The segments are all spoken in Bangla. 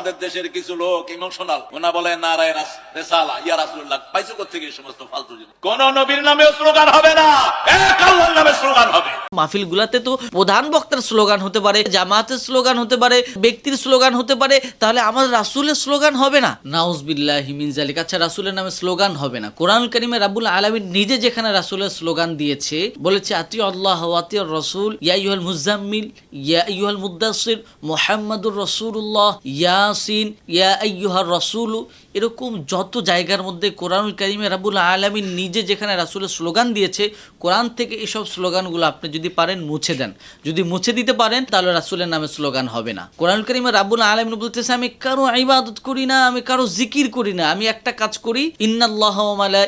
আমাদের দেশের কিছু লোক ইমোশনাল। ওনা বলে নারায় রেসালা, ইয়া রাসূলুল্লাহ, পাইছো কোথেকে সমস্ত ফালতু কোন নবীর নামে স্লোগান হবে না। মাহফিল গুলাতে তো প্রধান বক্তার স্লোগান হতে পারে, জামাতের স্লোগান হতে পারে, ব্যক্তির স্লোগান হতে পারে, তাহলে আমার রাসুলের স্লোগান হবে না? নাউজবিল্লাহ হিমিন জালিক আচ্ছা রাসুলের নামে স্লোগান হবে না। কোরআন করিমে রাবুল আলমীর নিজে যেখানে রাসুলের স্লোগান দিয়েছে, বলেছে, আতি আল্লাহ আতি রসুল, ইয়া ইউহাল মুজাম্মিল ইয়া ইউহাল মুদাসির মোহাম্মদুর রসুল্লাহ ইয়াসিন ইয়া ইউহার রসুল এরকম যত জায়গার মধ্যে কোরআনুল কারিমে রাবুল আলমী নিজে যেখানে রাসুলের স্লোগান দিয়েছে, কোরআন থেকে এসব স্লোগানগুলো আপনি যদি পারেন মুছে দেন। যদি মুছে দিতে পারেন, তাহলে রাসুলের নামে স্লোগান হবে না। কোরআন কারিমে রাবুল আলমিন বলতেছে, আমি কারও ইবাদত করি না, আমি কারও জিকির করি না, আমি একটা কাজ করি, ইন্নাল্লাহ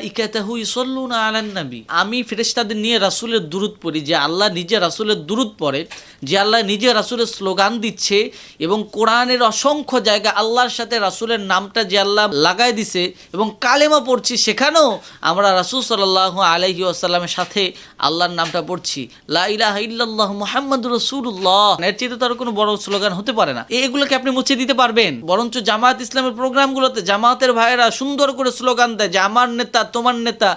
ইকাতাহু ইসল্লুনা আলান নবী। আমি ফেরেশতাদের নিয়ে রাসুলের দুরুদ পড়ি, যে আল্লাহ নিজে রাসুলের দুরুদ পড়ে, যে আল্লাহ নিজে রাসুলের স্লোগান দিচ্ছে এবং কোরআনের অসংখ্য জায়গা আল্লাহর সাথে রাসুলের নামটা যে আল্লাহ লাগাই দিছে এবং কালেমা পড়ছি, সেখানেও আমরা রাসুল সাল্লাহ আলহি আসাল্লামের সাথে আল্লাহর নামটা পড়ছি। লা ইলাহা ইল্লাল্লাহ মুহাম্মাদুর রাসূলুল্লাহ। এর চেয়ে তো আর কোনো বড় স্লোগান হতে পারে না। এগুলোকে আপনি মুছে দিতে পারবেন। বরঞ্চ জামাত ইসলামের প্রোগ্রামগুলোতে জামাতের ভাইয়েরা সুন্দর করে স্লোগান দেয় যে, আমার নেতা, তোমার নেতা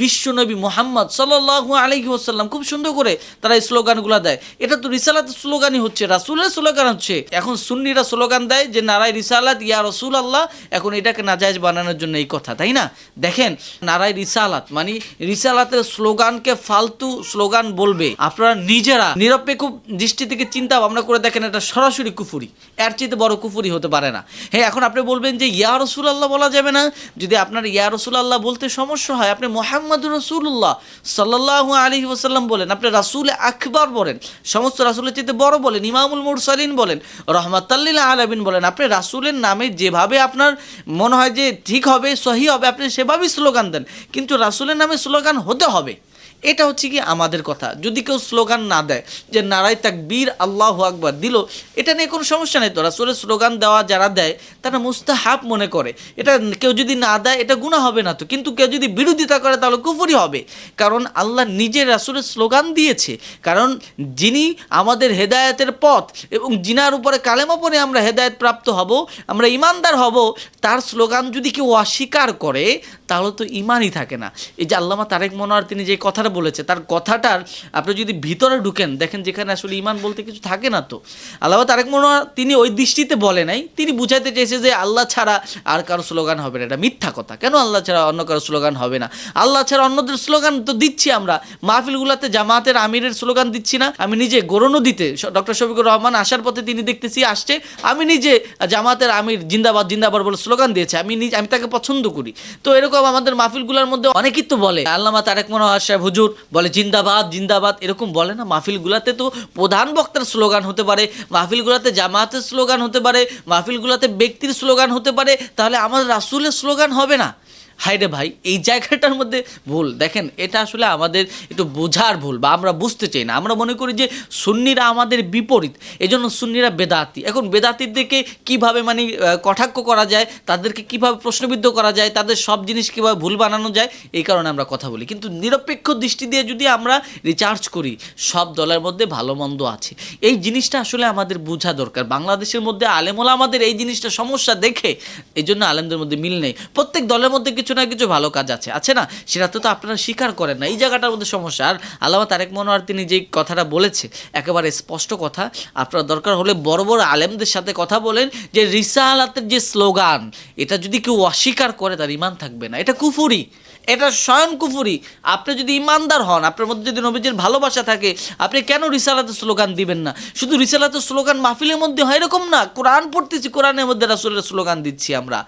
বিশ্বনবী মোহাম্মদ সাল্লাল্লাহু আলাইহি ওয়াসাল্লাম। খুব সুন্দর করে তারা এই স্লোগানগুলো দেয়। এটা তো রিসালাতের স্লোগানই হচ্ছে, রাসূলের স্লোগান হচ্ছে। এখন সুন্নিরা স্লোগান দেয় যে নারায় রিসালাত, ইয়া রসুল আল্লাহ এখন এটাকে নাজায়জ বানানোর জন্য এই কথা, তাই না? দেখেন, নারায় রিসালাত মানে রিসালাতের স্লোগানকে ফালতু স্লোগান বলবে। আপনারা নিজেরা নিরপেক্ষ দৃষ্টি থেকে চিন্তা ভাবনা করে দেখেন, এটা সরাসরি কুফুরি। এর চেয়ে বড় কুফুরি হতে পারে না। হ্যাঁ এখন আপনি বলবেন যে, ইয়া রসুল আল্লাহ বলা যাবে না? যদি আপনার ইয়া রসুল আল্লাহ বলতে সমস্যা হয়, আপনি মোহাম্মদ রসুল্লাহ সাল্লাহ আলী ওসাল্লাম বলেন, আপনি রাসুল আকবর বলেন, সমস্ত রাসুলের চেয়ে বড় বলেন, ইমামুল মুরসালিন বলেন, রহমতাল্লিল আলমিন বলেন, আপনি রাসুলের নামে যেভাবে আপনার মনে হয় যে ঠিক হবে, সহি হবে, আপনি সেভাবেই স্লোগান দেন। কিন্তু রাসুলের নামে স্লোগান হতে হবে। এটা হচ্ছে কি আমাদের কথা। যদি কেউ স্লোগান না দেয় যে নারাই তাক বীর আল্লাহ আকবার দিল, এটা নিয়ে কোনো সমস্যা নেই তো। রাসুলের স্লোগান দেওয়া যারা দেয়, তারা মুস্তাহাব মনে করে। এটা কেউ যদি না দেয়, এটা গুণা হবে না তো। কিন্তু কেউ যদি বিরোধিতা করে, তাহলে কুফুরি হবে। কারণ আল্লাহ নিজে রাসুলের স্লোগান দিয়েছে। কারণ যিনি আমাদের হেদায়তের পথ এবং জিনার উপরে কালেমা পরে আমরা হেদায়েত প্রাপ্ত হব, আমরা ইমানদার হব, তার স্লোগান যদি কেউ অস্বীকার করে, তাহলে তো ইমানই থাকে না। এই যে আল্লামা তারেক মনোয়ার, তিনি যে কথাটা বলেছে, তার কথাটার আপনি যদি ভিতরে ঢুকেন, দেখেন যেখানে আসলে ইমান বলতে কিছু থাকে না তো। আল্লামা তারেক মনোয়ার তিনি ওই দৃষ্টিতে বলে নাই, তিনি বুঝাইতে চেয়েছে যে আল্লাহ ছাড়া আর কারও স্লোগান হবে না, এটা মিথ্যা কথা। কেন আল্লাহ ছাড়া অন্য কারও স্লোগান হবে না? আল্লাহ ছাড়া অন্যদের স্লোগান তো দিচ্ছি আমরা, মাহফিলগুলোতে জামাতের আমিরের স্লোগান দিচ্ছি না, আমি নিজে গরু দিতে ডক্টর শফিকুর রহমান আসার পথে তিনি দেখতেছি আসছে, আমি নিজে জামাতের আমির জিন্দাবাদ জিন্দাবাদ বলে স্লোগান দিয়েছে, আমি নিজে, আমি তাকে পছন্দ করি। তো এরকম আমাদের মাহফিলগুলোর মধ্যে অনেকেই তো বলে, আল্লামা তারেক মনোহর সাহেব, হুজুর বলে, জিন্দাবাদ জিন্দাবাদ। এরকম বলে না, মাহফিলগুলাতে তো প্রধান বক্তার স্লোগান হতে পারে, মাহফিলগুলাতে জামাতের স্লোগান হতে পারে, মাহফিলগুলাতে ব্যক্তির স্লোগান হতে পারে, তাহলে আমার রাসুলের স্লোগান হবে না। হাইরে ভাই, এই জায়গাটার মধ্যে ভুল। দেখেন, এটা আসলে আমাদের একটু বোঝার ভুল বা আমরা বুঝতে চাই না। আমরা মনে করি যে সুন্নিরা আমাদের বিপরীত, এজন্য সুন্নিরা বেদাতি। এখন বেদাতিদেরকে কীভাবে মানে কটাক্ষ করা যায়, তাদেরকে কীভাবে প্রশ্নবিদ্ধ করা যায়, তাদের সব জিনিস কীভাবে ভুল বানানো যায়, এই কারণে আমরা কথা বলি। কিন্তু নিরপেক্ষ দৃষ্টি দিয়ে যদি আমরা রিচার্জ করি, সব দলের মধ্যে ভালো মন্দ আছে। এই জিনিসটা আসলে আমাদের বোঝা দরকার। বাংলাদেশের মধ্যে আলেমোলা আমাদের এই জিনিসটা সমস্যা দেখে এই জন্য আলেমদের মধ্যে মিল নেই। প্রত্যেক দলের মধ্যে কিছু না কিছু ভালো কাজ আছে। আছে না? সেটা তো তো আপনারা স্বীকার করেন না। এই জায়গাটার মধ্যে সমস্যা। আর আল্লামা তারেক মনোয়ার তিনি যেই কথাটা বলেছে, একেবারে স্পষ্ট কথা। আপনার দরকার হলে বড় বড় আলেমদের সাথে কথা বলেন যে রিসা আলাতের যে স্লোগান, এটা যদি কেউ অস্বীকার করে, তার ইমান থাকবে না। এটা কুফুরি। এটা স্বয়ং কুফুরি। আপনি যদি ইমানদার হন, আপনার মধ্যে যদি নবীজির ভালোবাসা থাকে, আপনি কেন রিসালাতের স্লোগান দিবেন না? শুধু রিসালাতের স্লোগান মাহফিলের মধ্যে হয় এরকম না, কোরআন পড়তেছি, কোরআনের মধ্যে রাসুলের স্লোগান দিচ্ছি আমরা।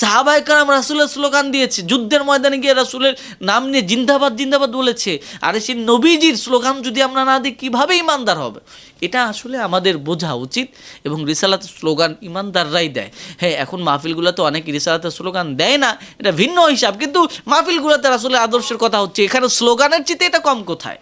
সাহাবাই কালাম রাসুলের স্লোগান দিয়েছে, যুদ্ধের ময়দানে গিয়ে রাসুলের নাম নিয়ে জিন্দাবাদ জিন্দাবাদ বলেছে। আর সেই নবীজির স্লোগান যদি আমরা না দিই, কীভাবে ইমানদার হবে? এটা আসলে আমাদের বোঝা উচিত এবং রিসালাতের স্লোগান ইমানদাররাই দেয়। হ্যাঁ এখন মাহফিলগুলোতে অনেক রিসালাতের স্লোগান দেয় না, এটা ভিন্ন হিসাব, কিন্তু মাহফিলগুলোতে আসলে আদর্শের কথা হচ্ছে। এখানে স্লোগানের চেয়ে এটা কম কোথায়?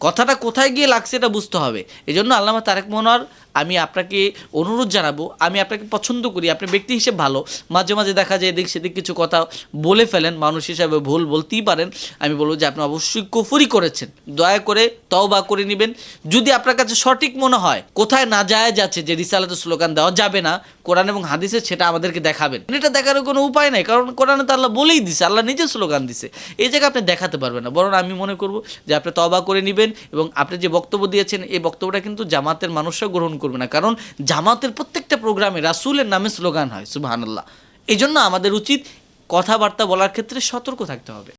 কথাটা কোথায় গিয়ে লাগছে এটা বুঝতে হবে। এই জন্য আল্লামা তারেক মনোয়ার আমি আপনাকে অনুরোধ জানাব, আমি আপনাকে পছন্দ করি, আপনি ব্যক্তি হিসেবে ভালো। মাঝে মাঝে দেখা যায় এদিক সেদিক কিছু কথা বলে ফেলেন, মানুষ হিসাবে ভুল বলতেই পারেন। আমি বলব যে আপনি অবশ্যই কুফুরি করেছেন। দয়া করে তওবা করে নেবেন। যদি আপনার কাছে সঠিক মনে হয়, কোথায় না যায় যাচ্ছে যে রিসালাতে স্লোগান দেওয়া যাবে না, কোরআন এবং হাদিসে সেটা আমাদেরকে দেখাবেন। এটা দেখানোর কোনো উপায় নাই, কারণ কোরআনে তো আল্লাহ বলেই দিছে, আল্লাহ নিজে স্লোগান দিছে। এই জায়গায় আপনি দেখাতে পারবেন না। বরং আমি মনে করব যে আপনি তবা করে নেবেন এবং আপনি যে বক্তব্য দিয়েছেন, এই বক্তব্যটা কিন্তু জামাতের মানুষরা গ্রহণ করবে না। কারণ জামাতের প্রত্যেকটা প্রোগ্রামে রাসুলের নামে স্লোগান হয়, সুবহানাল্লাহ। এই জন্য আমাদের উচিত কথাবার্তা বলার ক্ষেত্রে সতর্ক থাকতে হবে।